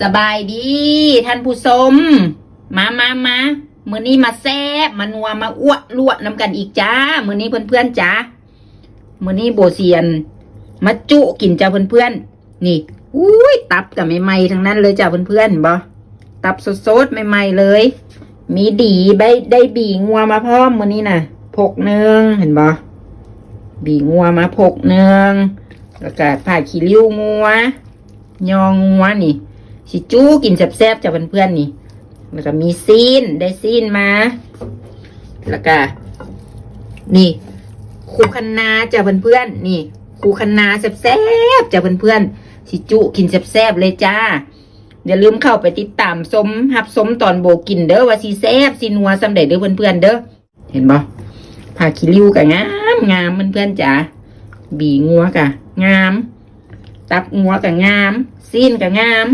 สบายดี ท่านผู้ชมมามามามือนี้มาแซ่บมานัวมาอ้วลวดน้ำกันอีกจ้า มือนี้เพื่อนๆจ้ามือนี้โบเซียน มาจุกินจ้าเพื่อนๆนี่อุ้ยตับกับใหม่ๆทั้งนั้นเลยจ้าเพื่อนๆบ่ตับสดๆใหม่ๆเลย มีดีได้ได้บีงัวมาพร้อมมือนี้น่ะพกหนึ่งเห็นบ่บีงัวมาพกหนึ่งแล้วก็ผ่าขี้ริ้วงัวยองงัวนี่ สิจู้กินแซ่บๆจากเพื่อนๆนี่ แล้วก็มีซีนได้ซีนมา แล้วก็ นี่คูคันนาจากเพื่อนๆนี่คูคันนาแซ่บๆจากเพื่อนๆสิจุกินแซ่บๆเลยจ้าอย่าลืมเข้าไปติดตามสมหับสมตอนโบกินเด้อว่าสิแซ่บสินัวสำเร็จเด้อเพื่อนๆเด้อเห็นบ่ผ้าคิริวกะงามงามเพื่อนๆจ๋าบีงัวกะงาม ตับงัวกะงามซีนกะงาม